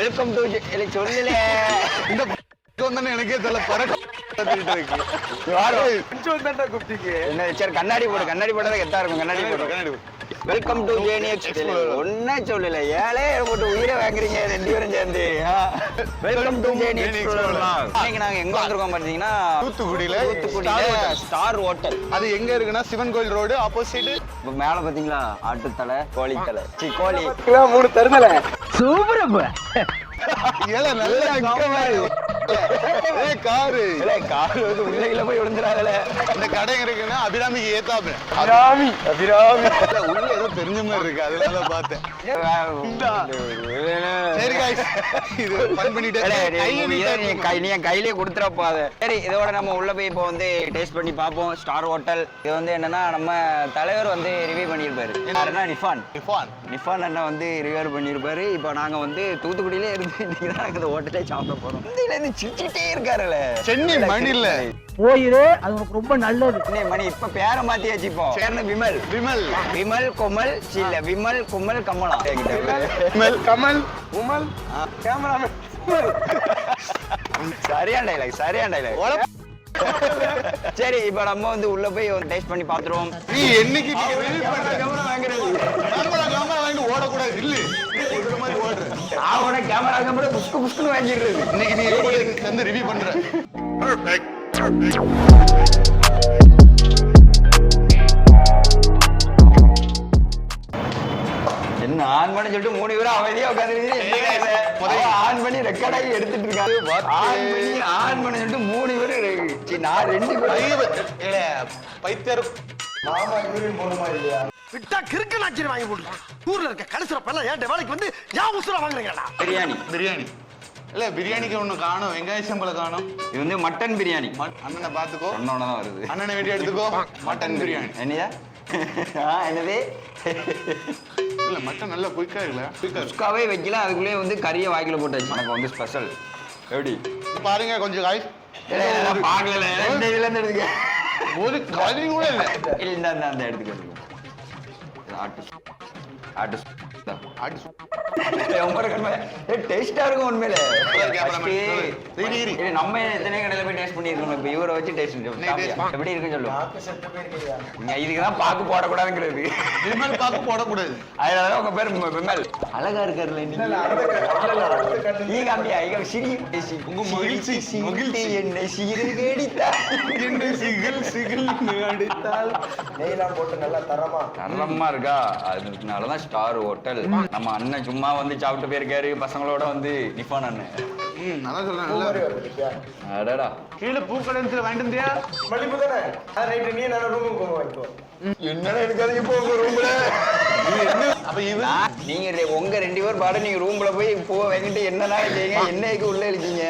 Welcome to சொல்லல. இந்த வந்தோன்னு எனக்கே தெரியல. பறக்க இருக்கு. என்ன சரி கண்ணாடி போடு கண்ணாடி போட்டா எத்தா இருக்கும் கண்ணாடி போடு. கண்ணாடி போடு. வெல்கம் டு ஜேனி ஒன்னா சொல்லல. ஏழே போட்டு உயிரை வாங்குறீங்க ரெண்டு பேரும் சேர்ந்து. வெல்கம் டு ஜேனி இன்னைக்கு நாங்க எங்க வந்திருக்கோம் பாத்தீங்கன்னா தூத்துக்குடியில தூத்துக்குடியில ஸ்டார் ஹோட்டல் அது எங்க இருக்குன்னா சிவன் கோயில் ரோடு ஆப்போசிட் மேல பாத்தீங்களா ஆட்டுத்தலை கோழித்தலை. சி கோழி. மூணு தருதல ஏல நல்ல காரு. ஏய் காரு இல்ல கால் வந்து உள்ளையில போய் விழுந்துறாங்கல்ல இந்த கடை இருக்குன்னா அபிராமிக்கு ஏத்தாப்புல. அபிராமி. அபிராமி. உள்ள ஏதோ தெரிஞ்ச மாதிரி இருக்கு. அதனால தான் பார்த்தேன் சரி guys. இது ஃபன் பண்ணிட்டேன் நீ- என் கையிலே கொடுத்துறப்போ அதை? சரி இதோட நம்ம உள்ள போய் இப்போ வந்து டேஸ்ட் பண்ணி பார்ப்போம். ஸ்டார் ஹோட்டல் இது வந்து என்னன்னா நம்ம தலைவர் வந்து ரிவ்யூ பண்ணியிருப்பாரு. யாருன்னா நிஃபான். இஃபான் நிஃபான் அண்ணன் வந்து ரிவ்யூ பண்ணியிருப்பாரு. இப்போ நாங்க வந்து தூத்துக்குடியிலே இருந்து இன்னைக்கு தான் நாங்கள் இந்த ஹோட்டலே சாப்பிட போறோம். இந்தியில சிரிச்சிட்டே இருக்காருல்ல சென்னை மணில போயிரு அது உனக்கு ரொம்ப நல்லது. மணி இப்ப பேரை மாத்தியாச்சு இப்போ. பேர்னு விமல் விமல். விமல் கொமல் இல்ல விமல் குமல். கமலா விமல் கமல் உமல் கேமராமேன் சரியான டைலாக் சரியான டைலாக். சரி இப்போ நம்ம வந்து உள்ள போய் டேஸ்ட் பண்ணி பாத்துருவோம். நீ என்னைக்கு கேமரா வாங்கிட்டு ஓடக்கூடாது இல்ல அவன கேமரா கேமரா புஷ்கு புஷ்குன்னு வாங்கிடுறது. இன்னைக்கு நீ எப்படி வந்து ரிவ்யூ பண்ற? என்ன ஆன் பண்ணி சொல்லிட்டு மூணு பேரும் அமைதியா உட்காந்துருக்கீங்க. ஆன் பண்ணி ரெக்கார்ட் ஆகி எடுத்துட்டு இருக்காங்க ஆன் பண்ணி ஆன் பண்ணி சொல்லிட்டு மூணு பேரும் நான் ரெண்டு பேரும் பைத்தியர் விட்டா கிறுக்கு நாச்சிரி வாங்கி போட்டுருக்கான் ஊர்ல இருக்க கடைசிறப்பெல்லாம் ஏன் வேலைக்கு வந்து யா உசுரா வாங்குறீங்களா பிரியாணி. பிரியாணி. இல்ல பிரியாணிக்கு ஒண்ணு காணும். வெங்காய சம்பளம் காணும். இது வந்து மட்டன் பிரியாணி. மட்- அண்ணனை பாத்துக்கோ சொன்னோட தான் வருது. அண்ணனை வேண்டி எடுத்துக்கோ. மட்டன் பிரியாணி. என்னையா? ஆ, என்னது? இல்ல மட்டன் நல்லா குயிக்கா இருக்குல்ல. குயிக்கா இருக்கு. சுக்காவே வைக்கல. அதுக்குள்ளேயே வந்து கறியை வாய்க்குல போட்டாச்சு எனக்கு வந்து ஸ்பெஷல் எப்படி? பாருங்க கொஞ்சம் காய் எடுத்துக்க. ஒரு கறி கூட இல்ல. இல்ல இந்த அந்த அந்த எடுத்துக்க. எடுத்துக்க. இது டேஸ்டா இருக்கும் உண்மையில. நம்ம எத்தனை கடையில போய் டேஸ்ட் பண்ணிருக்கோம் இப்ப இவரை வச்சு டேஸ்ட் நீ பண்ணி taste பண்ணு. எப்படி இருக்குன்னு சொல்லு. நீங்க இதுக்கு தான் பாக்கு போடக்கூடாதுங்கிறது. விமல் பாக்கு போடக்கூடாது. அதனாலதான் உங்க பேர் ம- விமல் அழகா இருக்காருல்ல சிரி உங்க மகிழ்ச்சி, மகிழ்ச்சி. என்னை சீரகடித்தார் என்று சிகில் சிகில் அடித்தால். நெய்லாம் போட்டு நல்லா தரமா? தரமா இருக்கா? அதனாலதான் ஸ்டார் ஹோட்டல் நம்ம அண்ணன் சும்மா வந்து சாப்பிட்டு போயிருக்காரு. பசங்களோட வந்து நிஃபான் அண்ணன். ம் நல்லா சொல்றேன் நல்லா. அடடா. கீழே பூக்கடத்துல வாங்கிட்டு மல்லிப்பூ தானே? அது ரைட்டு நீ நான் ரூமுக்கு போக வாங்கிக்கோ என்னடா இருக்காதீங்க இப்போ உங்க ரூம்ல என்ன? நீங்க உங்க ரெண்டு பேர் பாடு நீங்க ரூம்ல போய் பூவை வாங்கிட்டு என்னடா செய்யுங்க என்னைக்கு உள்ள இருக்கீங்க?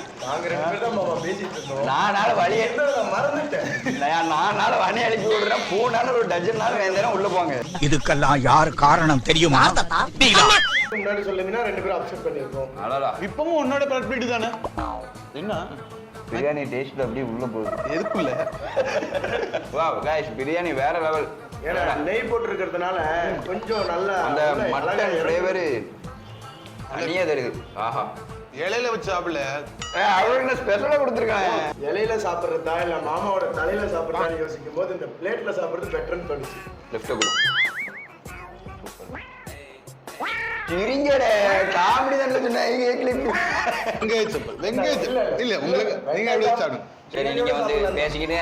ஆ? நாங்க ரெண்டு பேரும் தான் மாமா பேசிட்டு இருந்தோம். நான் நாள் வழி மறந்துட்டேன் நான் நான் நாள் வணி அழிச்சு விடுறேன். பூனால ஒரு டஜன் நாள் வேந்தேரம் உள்ள போங்க. இதுக்கெல்லாம் யார் காரணம் தெரியுமா. முன்னாடி சொல்லுங்கன்னா ரெண்டு பேரும் அப்செட் பண்ணிருக்கோம் இப்பவும் உன்னோட பர்பிட்டு தானே? என்ன? பிரியாணி டேஸ்ட் அப்படியே உள்ள போகுது. எதுக்குள்ள? வா காய்ஸ் பிரியாணி வேற லெவல் ஏன்னா நெய் போட்டு இருக்கிறதுனால கொஞ்சம் நல்லா அந்த மட்டன். ஃப்ளேவர் தனியா தெரியுது ஆஹா. இலையில வச்சு சாப்பிடல அவருக்கு என்ன ஸ்பெஷலா கொடுத்துருக்காங்க? இலையில சாப்பிடுறதா இல்ல மாமாவோட தலையில சாப்பிடுறதா யோசிக்கும் போது இந்த பிளேட்ல சாப்பிடுறது பெட்டர்னு தோணுச்சு. லெஃப்ட் கொடு சிரிங்கட காமெடி தான் சொன்னீங்க வெங்காய சப்பல் வெங்காய சப்பல் இல்ல உங்களுக்கு நீங்க சாப்பிடுங்க. சரி நீங்க வந்து பேசிக்கிட்டு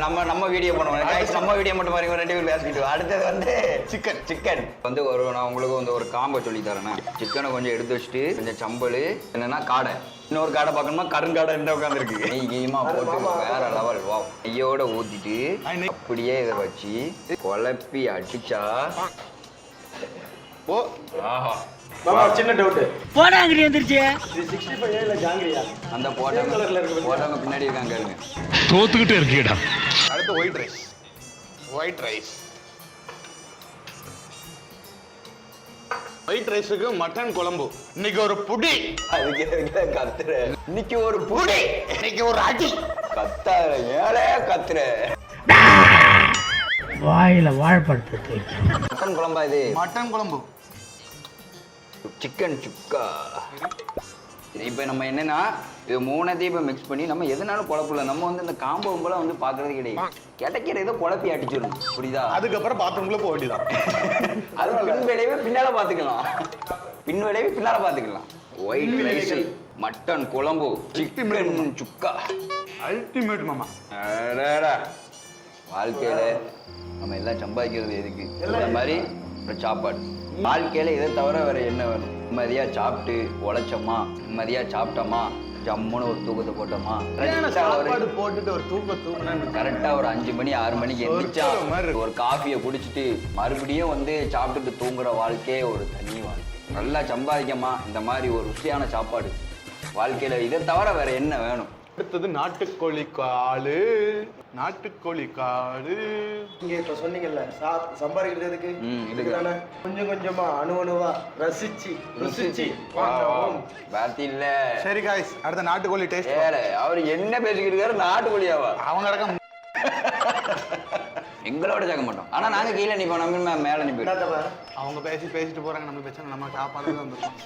நம்ம நம்ம வீடியோ பண்ணுவோம். நம்ம வீடியோ மட்டும் பாருங்க ரெண்டு பேரும் பேசிக்கிட்டு அடுத்தது வந்து சிக்கன் சிக்கன் வந்து ஒரு நான் உங்களுக்கு வந்து ஒரு காம்போ சொல்லி தரேன் சிக்கனை கொஞ்சம் எடுத்து வச்சுட்டு கொஞ்சம் சம்பல் என்னன்னா காடை. இன்னொரு காடை பார்க்கணுமா? கருங்காடை என்ன உட்காந்துருக்கு நெய் கீமா போட்டு வேற லெவல் வா நெய்யோட ஊத்திட்டு அப்படியே இதை வச்சு குழப்பி அடிச்சா ஓ. ஆஹா. மாமா சின்ன டவுட் போடாங்கடி வந்துருச்சு இது சிக்ஸ்டி ஃபைவ் இல்ல ஜாங்கிரியா? அந்த போட்டவங்க போட்டவங்க பின்னாடி இருக்காங்க கேளுங்க தோத்துக்கிட்டே இருக்கீடா அடுத்து ஒயிட் ரைஸ் ஒயிட் ரைஸ் ஒயிட் ரைஸுக்கு மட்டன் குழம்பு. இன்னைக்கு ஒரு புடி. அதுக்கு கத்துற? இன்னைக்கு ஒரு புடி. இன்னைக்கு ஒரு அடி. கத்தாத ஏழே கத்துற. வாயில வாழைப்பழத்தை மட்டன் குழம்பா இது? மட்டன் குழம்பு. சிக்கன் சுக்கா இப்போ நம்ம என்னன்னா இது மூணத்தையும் இப்போ மிக்ஸ் பண்ணி நம்ம எதனாலும் குழப்பில்ல நம்ம வந்து இந்த காம்போ கும்பலாம் வந்து பார்க்கறது கிடையாது. கிடைக்கிற ஏதோ குழப்பி அடிச்சிடும். புரியுதா? அதுக்கப்புறம் பாத்ரூம்குள்ள போக வேண்டியதான் அது பின் விளைவு பின்னால பார்த்துக்கலாம். பின் விளைவு பின்னால பார்த்துக்கலாம். ஒயிட் ரைஸ் மட்டன் குழம்பு சிக்கன் சுக்கா அல்டிமேட் மாமா. வாழ்க்கையில நம்ம எல்லாம் சம்பாதிக்கிறது எதுக்கு? இந்த மாதிரி சாப்பாடு. வாழ்க்கையில இதை தவிர வேற என்ன வேணும் நிம்மதியா சாப்பிட்டு உழைச்சோமா? நிம்மதியா சாப்பிட்டோமா? ஜம்முன்னு ஒரு தூக்கத்தை போட்டோமா? சாப்பாடு போட்டுட்டு ஒரு தூக்க தூக்குனா கரெக்டா ஒரு அஞ்சு மணி ஆறு மணிக்கு இருக்கு. ஒரு காஃபியை குடிச்சிட்டு மறுபடியும் வந்து சாப்பிட்டுட்டு தூங்குற வாழ்க்கையே ஒரு தனி வாழ்க்கை. நல்லா சம்பாதிக்கமா இந்த மாதிரி ஒரு ருசியான சாப்பாடு. வாழ்க்கையில இதை தவிர வேற என்ன வேணும்? அடுத்தது நாட்டுக்கோழி காலு. நாட்டுக்கோழி காலு. நீங்க இப்ப சொன்னீங்கல்ல சா- சம்பாதிக்கிறது எதுக்கு? ம், இதுக்கு. இதுக்கு தானே? கொஞ்சம் கொஞ்சமா அணு அணுவா ரசிச்சு ருசிச்சு. பாத்தி இல்ல சரி காய்ஸ் அடுத்த நாட்டுக்கோழி டேஸ்ட் ஏல அவர் என்ன பேசிக்கிட்டு இருக்காரு? நாட்டுக்கோழியாவா? அவங்க அடக்கம் எங்களோட சேர்க்க மாட்டோம். ஆனா நாங்க கீழே நிப்போம். நம்ம மேல நிப்போம். என்னத்தப்பா? அவங்க பேசி பேசிட்டு போறாங்க. நம்ம பிரச்சனை நம்ம சாப்பாடு தான் வந்துருக்கோம்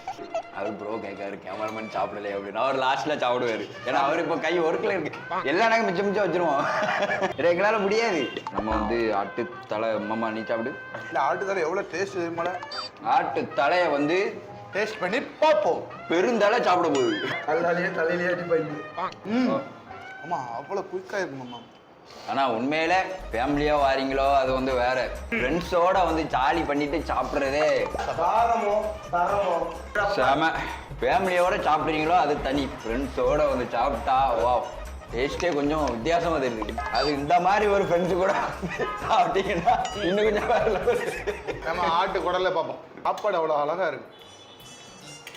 அவர் ப்ரோ கேட்காரு. கேமராமேன் சாப்பிடலையே அப்படின்னு அவர் லாஸ்ட்ல சாப்பிடுவாரு. ஏன்னா அவர் இப்போ கை ஒர்க்கில் இருக்கு. எல்லா நாங்க மிச்சம் மிச்சம் வச்சிருவோம். எங்களால முடியாது. நம்ம வந்து ஆட்டு தலை மாமா நீ சாப்பிடு. இந்த ஆட்டு தலை எவ்வளவு டேஸ்ட் தெரியுமால ஆட்டு தலையை வந்து டேஸ்ட் பண்ணி பார்ப்போம். பெருந்தலை சாப்பிட போகுது. அதனாலயே தலையிலேயே அடிப்பாங்க. ம். ஆமா அவ்வளவு குயிக்கா இருக்கும் மாமா ஆனா உண்மையில ஃபேமிலியா வாரீங்களோ அது வந்து வேற. ஃப்ரெண்ட்ஸோட வந்து ஜாலி பண்ணிட்டு சாப்பிட்றதே. செம. ஃபேமிலியோட சாப்பிட்றீங்களோ அது தனி. ஃப்ரெண்ட்ஸோட வந்து சாப்பிட்டா வா டேஸ்டே கொஞ்சம் வித்தியாசமா தெரியுது. அது இந்த மாதிரி ஒரு ஃப்ரெண்ட்ஸு கூட சாப்பிட்டீங்கன்னா இன்னும் கொஞ்சம் வேற. நம்ம ஆட்டு குடல்ல பார்ப்போம். சாப்பாடு அவ்வளவு அழகா இருக்கு.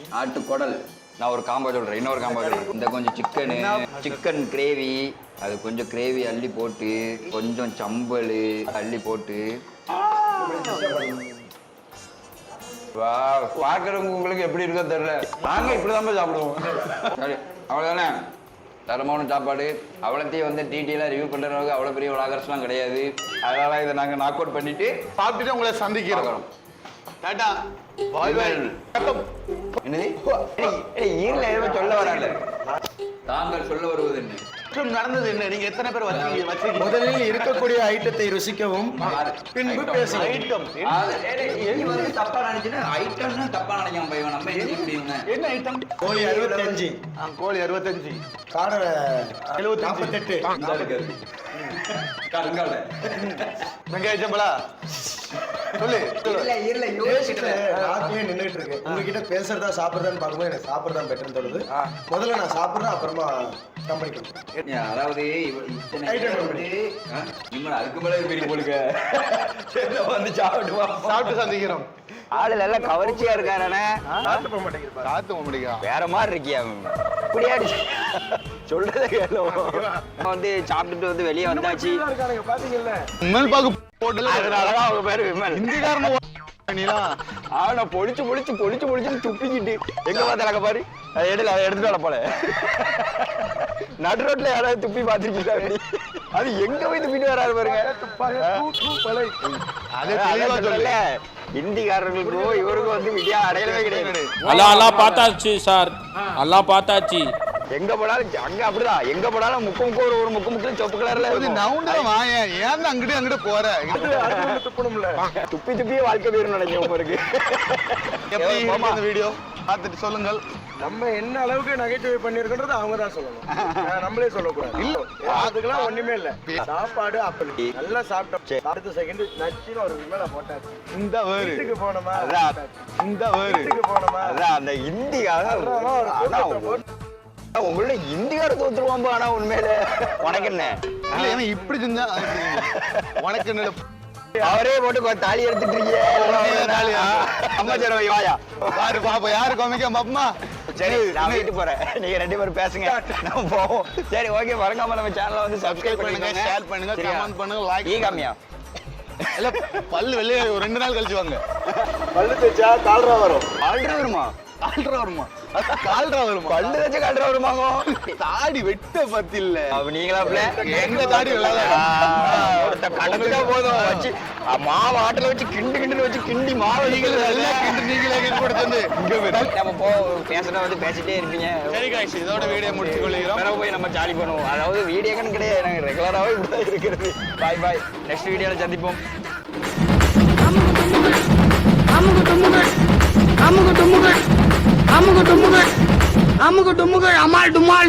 ஆட்டு குடல் நான் ஒரு காம்போ சொல்றேன். இன்னொரு காம்போ சொல்றேன் இந்த கொஞ்சம் சிக்கனு சிக்கன் கிரேவி அது கொஞ்சம் கிரேவி அள்ளி போட்டு கொஞ்சம் சம்பல் அள்ளி போட்டு. வா பார்க்குறவங்க உங்களுக்கு எப்படி இருக்கோ தெரியல. நாங்க இப்படிதான் சாப்பிடுவோம். சரி அவ்வளோதானே தரமான சாப்பாடு. அவ்வளோத்தையும் வந்து டிடிலாம் ரிவ்யூ பண்ணுறவங்க அவ்வளோ பெரிய விளாகர்ஸ்லாம் கிடையாது. அதனால இதை நாங்கள் நாக் அவுட் பண்ணிட்டு சாப்பிட்டுட்டு உங்களை சந்திக்கிறோம். டாடா பாய் பாய் என்னது ஈரில் எதுவும் சொல்ல வராங்க தாங்கள் சொல்ல வருவது என்ன? நடந்தது என்ன? நீங்க எத்தனை பேர் வச்சீங்க வச்சீங்க முதலில் இருக்கக்கூடிய ஐட்டத்தை ருசிக்கவும் பின்பு பேசலாம் ஐட்டம் அது, ஏய், எலி வந்து தப்பா நினைச்சுன்னா ஐட்டம்னு தப்பா நினைக்காம போய் நம்ம என்ன செய்ய முடியுங்க என்ன ஐட்டம் கோழி அறுபத்தஞ்சு. கோழி அறுபத்தஞ்சு. நாற்பத்தெட்டு கருங்கால வெங்காய சம்பளா சொல்லு. இல்ல இல்ல டேஸ்ட்ல நாக்கையே நின்னுட்டு இருக்கு உங்ககிட்ட பேசுறதா சாப்பிடுறதான்னு பார்க்கும்போது எனக்கு சாப்பிடுறதா பெட்டர்னு தோணுது. முதல்ல நான் சாப்பிடுறேன் அப்புறமா அதாவது இத்தனை இவன் அதுக்கு மேல பெரிய வந்து சாப்பிட்டு சந்திக்கிறோம். ஆளு நல்லா கவர்ச்சியா இருக்காரண்ணே போக காத்து முடியா வேற மாதிரி இருக்கியா. இப்படியா சொல்றத கேளு. வந்து சாப்பிட்டுட்டு வந்து வெளியே வந்தாச்சு. உண்மையில் பார்க்க அதனாலதான் அவங்க பேரு இந்திக்காரன் நீலா. ஆனா பொழிச்சு பொழிச்சு பொழிச்சு பொழிச்சு துப்பிக்கிட்டு. எங்க பார்த்தாங்க பாரு? அதை எடுல அதை எடுத்துட்டு வர போல. நடு ரோட்ல யாராவது துப்பி பார்த்திருக்கீங்களா அப்படி? அது எங்க போய் துப்பிட்டு வராரு பாருங்க. இந்திக்காரர்களுக்கும் இவருக்கும் வந்து வித்தியா அடையலவே கிடையாது. அல்லாம் பார்த்தாச்சு சார். எல்லாம் பார்த்தாச்சு. எங்க போனாலும் அங்க அப்படிதான். எங்க போனாலும் முக்கு முக்கு ஒரு ஒரு முக்கு முக்கு சொப்பு கலர்ல. நவுண்டு வாயேன் ஏன் அங்கிட்டு அங்கிட்டு போற? துப்பணும்ல. துப்பி துப்பி வாழ்க்கை பேரும் நினைச்சோம் உங்களுக்கு எப்படி வீடியோ? பார்த்துட்டு சொல்லுங்கள். நம்ம என்ன அளவுக்கு நகைச்சுவை பண்ணிருக்கோன்றது அவங்க தான் சொல்லணும். நம்மளே சொல்லக்கூடாது. இல்ல. அதுக்கெல்லாம் ஒண்ணுமே இல்ல. சாப்பாடு அப்படி நல்லா சாப்பிட்டோம். அடுத்த செகண்ட் நச்சுன்னு ஒரு விமலை போட்டாச்சு. இந்த வேறு. போனோமா? அதான். இந்த வேறு. போனோமா? அதான் அந்த இந்தி உங்களோட இந்தியார தோத்துருவான் ஆனா உண்மையில. உனக்கு என்ன? இல்ல ஏன்னா இப்படி செஞ்சா. உனக்கு என்ன அவரே போட்டு தாலி எடுத்துட்டு இருக்கீங்க. அம்மா சரி வை, வாயா. பாரு பாப்பா யாரு கோமிக்க பாப்பமா சரி நான் வீட்டுக்கு போறேன். நீங்க ரெண்டு பேரும் பேசுங்க. நம்ம போவோம். சரி ஓகே மறக்காம நம்ம சேனலை வந்து சப்ஸ்கிரைப் பண்ணுங்க, பண்ணுங்க share பண்ணுங்க, comment பண்ணுங்க, like ஈ காமியா இல்ல பல்லு வெளியே ஒரு ரெண்டு நாள் கழிச்சு வாங்க. பல்லு தேய்ச்சா கால்ரா வரும். ஆல்ட்ரா வருமா கால்ரா வருமா கால்ரா வருமா பல்லு வச்சு கால்ட்ரா வருமாங்க தாடி வெட்ட பத்தில்ல. நீங்களா எங்க தாடி ஒருத்த கலந்துட்டா போதும். வச்சு மாவு ஆட்டில் வச்சு கிண்டு கிண்டுன்னு வச்சு கிண்டி மாவு நீங்களே கிண்டு நீங்களே பாரு. நம்ம போ பேசினா வந்து பேசிட்டே இருப்பீங்க. சரி காய்ச்சி இதோட வீடியோ முடிச்சுக் கொள்கிறோம் பிறகு போய் நம்ம ஜாலி பண்ணுவோம். அதாவது வீடியோக்குன்னு கிடையாது. நாங்கள் ரெகுலராகவே இப்படி இருக்கிறது. பாய் பாய் நெக்ஸ்ட் வீடியோவில் சந்திப்போம். அமுகு டுமுகள் அமுகு டுமுகள் আমগো ডুমুগর আমগো ডুমুগর আমার ডুমাল